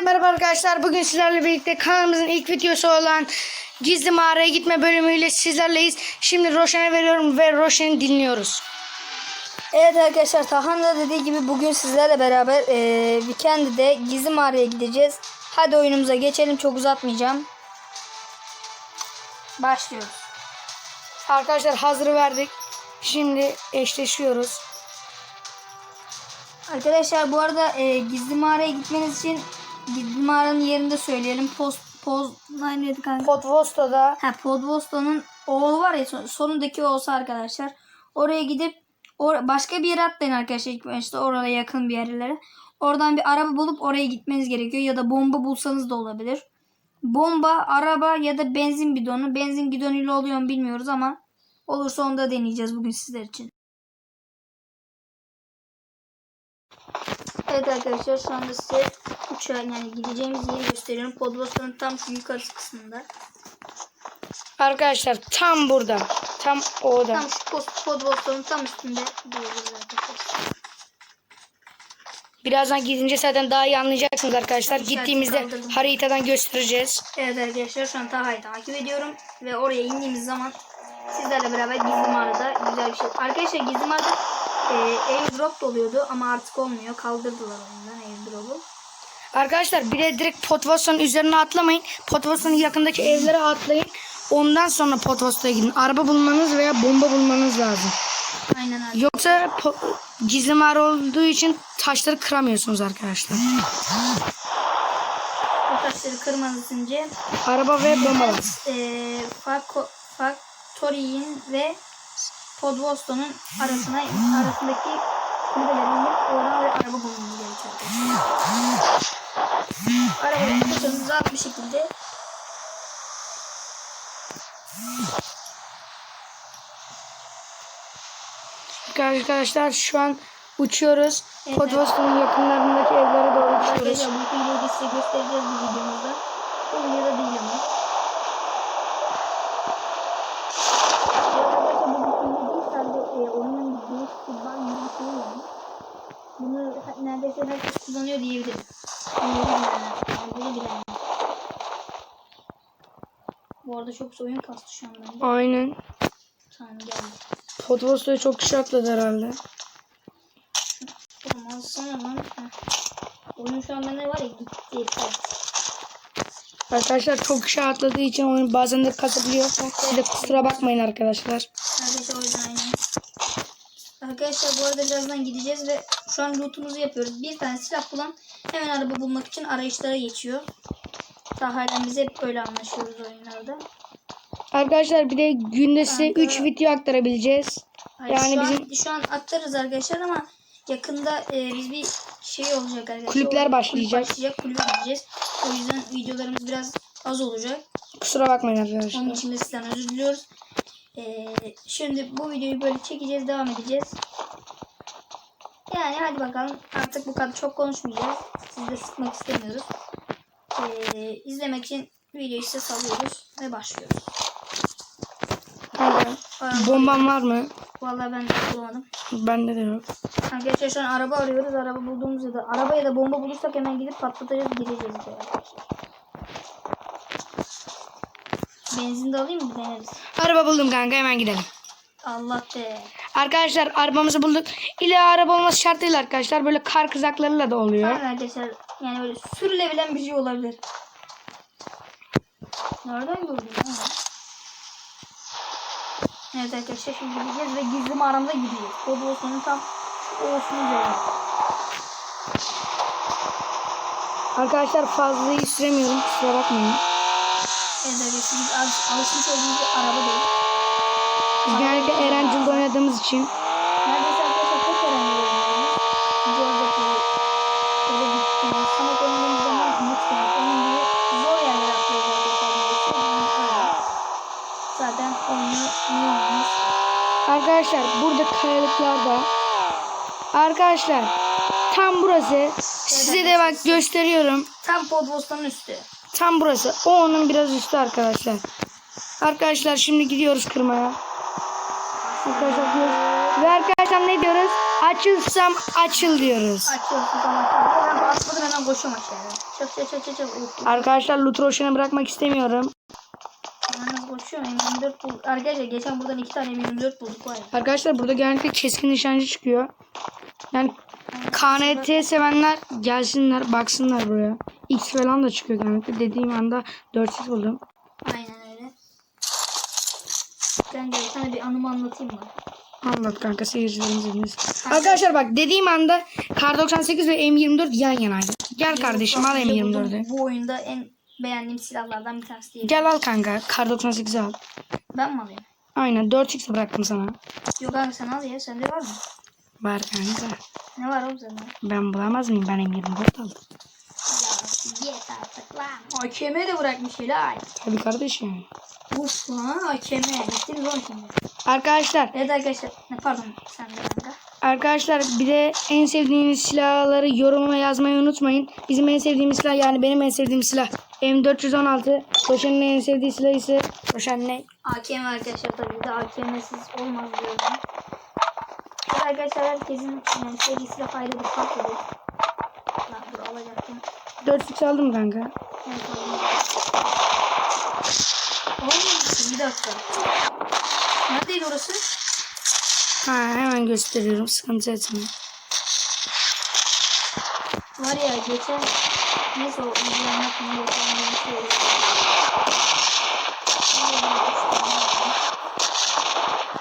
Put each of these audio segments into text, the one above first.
Herkese merhaba arkadaşlar. Bugün sizlerle birlikte kanalımızın ilk videosu olan Gizli Mağaraya Gitme bölümüyle sizlerleyiz. Şimdi Roşen'e veriyorum ve Roşen'i dinliyoruz. Evet arkadaşlar Tahan da dediği gibi bugün sizlerle beraber eee Weekend'de gizli mağaraya gideceğiz. Hadi oyunumuza geçelim çok uzatmayacağım. Başlıyoruz. Arkadaşlar hazır verdik. Şimdi eşleşiyoruz. Arkadaşlar bu arada eee, gizli mağaraya gitmeniz için gizli mağaranın yerini de söyleyelim. Post poz neydi kanka? Podvosto'da Ha Podvosto'nun oğlu var ya son- sonundaki olsa arkadaşlar. Oraya gidip or başka bir yere atlayın arkadaşlar ilk başta oraya yakın bir yerlere. Oradan bir araba bulup oraya gitmeniz gerekiyor ya da bomba bulsanız da olabilir. Bomba, araba ya da benzin bidonu. Benzin bidonuyla oluyor mu bilmiyoruz ama olursa onu da deneyeceğiz bugün sizler için. Evet arkadaşlar şu anda size uçağın yani gideceğimiz yeri gösteriyorum. Podvosto'nun tam yukarısı kısmında. arkadaşlar tam burada. Tam orada. Tam şu Podvosto'nun tam üstünde arkadaşlar. Birazdan gidince zaten daha iyi anlayacaksınız arkadaşlar. Gittiğimizde kaldırdım. haritadan göstereceğiz. Evet arkadaşlar şu an Taha'yı takip ediyorum. Ve oraya indiğimiz zaman sizlerle beraber gizli mağarada güzel bir şey. Arkadaşlar gizli mağarada e, airdrop da oluyordu ama artık olmuyor. Kaldırdılar ondan airdrop'u. Arkadaşlar bir de direkt Podvosto'nun üzerine atlamayın. Podvosto'nun yakındaki evlere atlayın. Ondan sonra Podvosto'ya gidin. Araba bulmanız veya bomba bulmanız lazım. Aynen abi. Yoksa gizli mağara olduğu için taşları kıramıyorsunuz arkadaşlar. Bu taşları kırmanız için Araba ve bomba e, Factory'in ve Podvosto'nun arasına arasındaki kulübelere inip oradan bir araba bulmamız gerekiyor. Arabayı tutuyorsunuz rahat bir şekilde Arkadaşlar şu an uçuyoruz. Evet. Podvosto'nun yakınlarındaki evlere doğru uçuyoruz. Bu videoyu size göstereceğiz bu videomuzda. Bu videoda bir yani. Bunu neredeyse herkes kullanıyor diyebilirim. Bu arada çok oyun kastı şu an. Aynen. Tamam geldi. Podvosto'ya çok kişi atladı herhalde. Lan. Heh. Oyun şu an bende var ya gitti. Arkadaşlar çok kişi atladığı için oyun bazen de kasabiliyor. Siz de kusura bakmayın arkadaşlar. Arkadaşlar o yüzden. Arkadaşlar bu arada birazdan gideceğiz ve şu an lootumuzu yapıyoruz. Bir tane silah bulan hemen araba bulmak için arayışlara geçiyor. Daha halen biz hep böyle anlaşıyoruz oyunlarda. Arkadaşlar bir de günde size Kanka. 3 video aktarabileceğiz. Hayır, Yani şu, bizim an, şu an aktarız arkadaşlar ama yakında e, biz bir şey olacak arkadaşlar. Kulüpler O- başlayacak. Kulüp başlayacak. Kulübe gideceğiz. O yüzden videolarımız biraz az olacak. kusura bakmayın Onun arkadaşlar. için de sizden özür diliyoruz. Ee, şimdi bu videoyu böyle çekeceğiz, devam edeceğiz. Yani hadi bakalım. Artık bu kadar çok konuşmayacağız. Sizi de sıkmak istemiyoruz. Ee, izlemek için videoyu size salıyoruz ve başlıyoruz. Aa, Bomban var mı? Vallahi ben de bulamadım. Bende de yok. Arkadaşlar şu an araba arıyoruz. Araba bulduğumuz ya da araba ya da bomba bulursak hemen gidip patlatacağız gireceğiz arkadaşlar. Benzin de alayım mı deneriz. Araba buldum kanka hemen gidelim. Allah be. Arkadaşlar arabamızı bulduk. İle araba olması şart değil arkadaşlar. Böyle kar kızaklarıyla da oluyor. Aynen arkadaşlar yani böyle sürülebilen bir şey olabilir. Nereden gördün lan? Evet arkadaşlar şimdi gideceğiz ve gizli mağaramda gidiyoruz. Kodos'un tam olsun üzerine. Arkadaşlar fazla süremiyorum. Kusura bakmayın. Evet arkadaşlar biz al- alışmış olduğumuz bir araba değil. Biz genellikle Erencil'de oynadığımız için Neredeyse arkadaşlar çok önemli oynuyoruz. Geo'daki ya da gittiğimiz Samet oynadığımız zaman unutmayın. Onun gibi zor yerlere atlıyoruz arkadaşlar. Zaten oyunu iyi oynuyoruz. Arkadaşlar burada kayalıklarda Arkadaşlar tam burası size de bak gösteriyorum. Tam Podvos'tan üstü. Tam burası. O onun biraz üstü arkadaşlar. Arkadaşlar şimdi gidiyoruz kırmaya. Arkadaşlar gidiyoruz. Ve arkadaşlar ne diyoruz? Açılsam açıl diyoruz. Açıyorsun zaman. Ben atladım hemen koşuyorum aşağıya. Arkadaşlar bırakmak istemiyorum. Yalnız koşuyorum. M24 bul. Arkadaşlar geçen buradan iki tane M24 bulduk var ya. Arkadaşlar burada genellikle keskin nişancı çıkıyor. Yani KNT sevenler gelsinler baksınlar buraya. X falan da çıkıyor genellikle. Dediğim anda 4 buldum. Aynen öyle. Ben de sana bir anımı anlatayım mı? Anlat kanka seyircilerimiz dinlesin. Arkadaşlar bak dediğim anda Kar 98 ve M24 yan yanaydı. Gel kardeşim al Bence M24'ü. Bu, bu oyunda en beğendiğim silahlardan bir tanesi değil. Gel al kanka Kar 98'i al. Ben mi alayım? Aynen 4x bıraktım sana. Yok abi sen al ya. Sende var mı? Var kanka. Ne var oğlum sende? Ben bulamaz mıyım? Ben M24 aldım. Yes artık lan. Hakeme de bırakmış helal. Tabii kardeşim. Uf lan hakeme. Bittiniz on şimdi. Arkadaşlar. Evet arkadaşlar. Ne pardon sen de kanka. Arkadaşlar bir de en sevdiğiniz silahları yoruma yazmayı unutmayın. Bizim en sevdiğimiz silah yani benim en sevdiğim silah M416. Roşan'ın en sevdiği silah ise Roşan ne? AKM arkadaşlar tabii de AKM'siz olmaz diyorum. Arkadaşlar herkesin yani sevdiği silah ayrı bir fark ediyor. Ben bunu alacaktım. 4 x aldım kanka. Bir dakika. Neredeydi orası? Ha hemen gösteriyorum. Sıkıntı etme. Var ya geçen neyse o izlenmek mi şey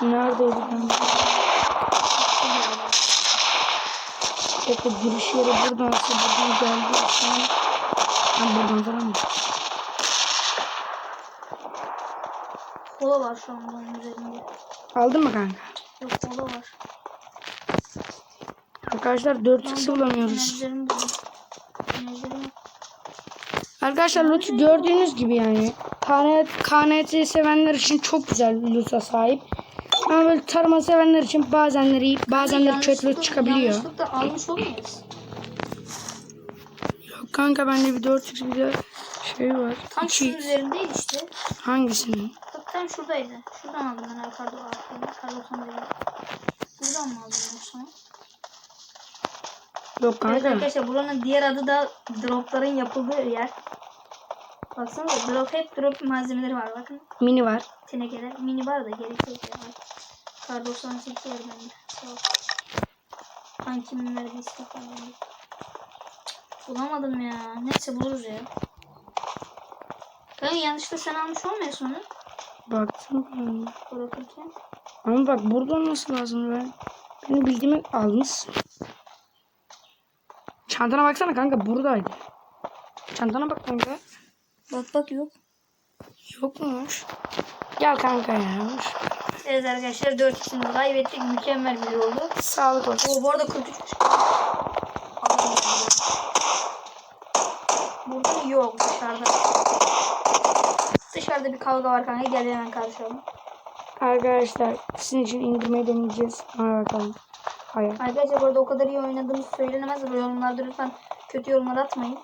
Neredeydi ben? Peki giriş yeri buradan ise buradan geldi. Şu an ha, buradan falan mı? Kola var şu anda onun üzerinde. Aldın mı kanka? Yok kola var. Arkadaşlar 4x bulamıyoruz. Enerjilerim buldum. Enerjilerim Arkadaşlar loot gördüğünüz gibi yani. KNT, sevenler için çok güzel loot'a sahip. Ama böyle tarama sevenler için bazenleri iyi, bazenleri Yanlışlıkla- çıkabiliyor. Yanlışlıkla almış olur muyuz? Yok kanka bende bir 4x bir de şey var. Tam şunun 2x. üzerindeydi işte. Hangisinin? Bak tam şuradaydı. Şuradan aldım ben Alkardo. Carlos'un dedi. Buradan mı aldım ben sana? Yok Evet kanka. arkadaşlar buranın diğer adı da dropların yapıldığı yer. Baksanıza drop hep drop malzemeleri var bakın. Mini var. Tenekeler mini var da gerek yok ya. Kar 98 var bende. Sağ ol. Hangi kimin verdiği silah var bende. Bulamadım ya. Neyse buluruz ya. Ben yanlışlıkla sen almış olmuyorsun onu Baktım. bırakırken. Ama bak burada olması lazım ben. Beni bildiğimi almışsın. Çantana baksana kanka buradaydı. Çantana bak kanka. Bak bak yok. Yokmuş. Gel kanka ya. Evet arkadaşlar 4 kişinin kaybettik. Mükemmel bir oldu. Sağlık olsun. O bu arada 43 Burada yok dışarıda. Dışarıda bir kavga var kanka. Gel hemen karşılayalım. Arkadaşlar sizin için indirmeyi deneyeceğiz. Hadi bakalım. Hayır. Arkadaşlar bu arada o kadar iyi oynadığımız söylenemez. Bu yorumlarda lütfen kötü yorumlar atmayın.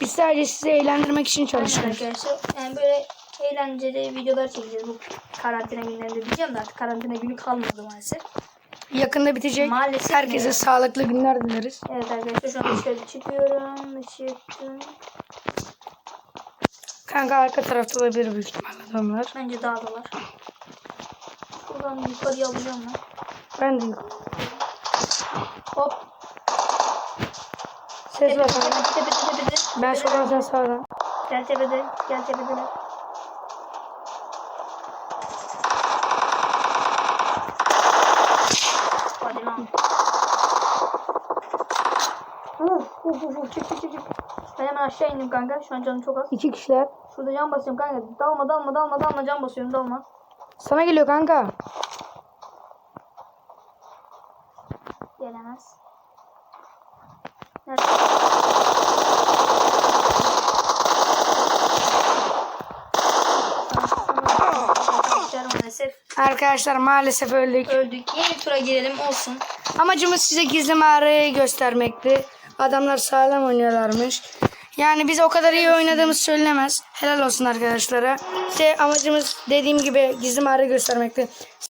Biz sadece sizi eğlendirmek için Aynen çalışıyoruz. arkadaşlar. Yani böyle eğlenceli videolar çekeceğiz bu karantina günlerinde diyeceğim de artık karantina günü kalmadı maalesef. Yakında bitecek. Maalesef Herkese mi? sağlıklı günler dileriz. Evet arkadaşlar şu an dışarı çıkıyorum. Çıktım. Kanka arka tarafta olabilir büyük ihtimalle adamlar. Bence dağdalar. Buradan yukarıya alacağım ben. Ben de ses var kanka. tepede, tepede. Ben soldan sen sağdan. Gel tepede, gel tepede. Hadi lan. Uf, uf, uf, uf, çık, çık, çık. Ben hemen aşağı indim kanka. Şu an canım çok az. İki kişiler. Şurada can basıyorum kanka. Dalma, dalma, dalma, dalma. Can basıyorum, dalma. Sana geliyor kanka. Gelemez. Arkadaşlar maalesef öldük. öldük. Yeni tura girelim olsun. Amacımız size gizli mağarayı göstermekti. Adamlar sağlam oynuyorlarmış. Yani biz o kadar iyi oynadığımız söylenemez. Helal olsun arkadaşlara. İşte amacımız dediğim gibi gizli mağarayı göstermekti.